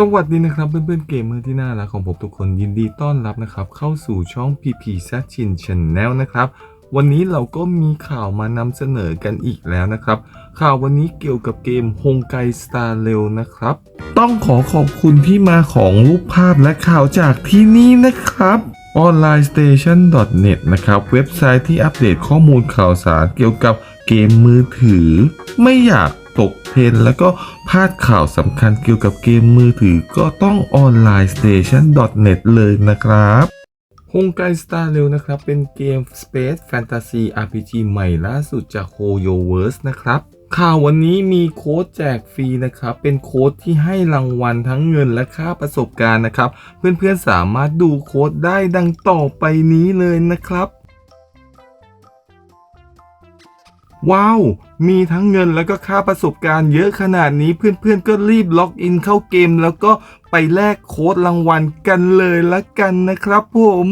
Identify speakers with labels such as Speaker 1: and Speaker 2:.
Speaker 1: สวัสดีนะครับเพื่อนๆเกมเมอร์ที่น่ารักของผมทุกคนยินดีต้อนรับนะครับเข้าสู่ช่อง PP s a c h i n Channel นะครับวันนี้เราก็มีข่าวมานำเสนอกันอีกแล้วนะครับ ข่าววันนี้เกี่ยวกับเกมฮงไกสตาร์เรลนะครับ ต้องขอขอบคุณที่มาของรูปภาพและข่าวจากที่นี่นะครับ onlinestation.net นะครับ เว็บไซต์ที่อัปเดตข้อมูลข่าวสารเกี่ยวกับเกมมือถือ ไม่อยาก ตกเทรนแล้วก็พลาดข่าวสำคัญเกี่ยวกับเกมมือถือก็ต้อง onlinestation.net เลยนะครับฮงไกสตาร์เรลนะครับ เป็นเกม Space Fantasy RPG ใหม่ล่าสุดจาก HoYoverse นะครับข่าววันนี้มีโค้ดแจกฟรีนะครับ เป็นโค้ดที่ให้รางวัลทั้งเงินและค่าประสบการณ์นะครับ เพื่อนๆสามารถดูโค้ดได้ดังต่อไปนี้เลยนะครับ ว้าว มีทั้งเงินแล้วก็ค่าประสบการณ์เยอะขนาดนี้เพื่อนๆก็รีบล็อกอินเข้าเกม แล้วก็ไปแลกโค้ดรางวัลกันเลยละกันนะครับผม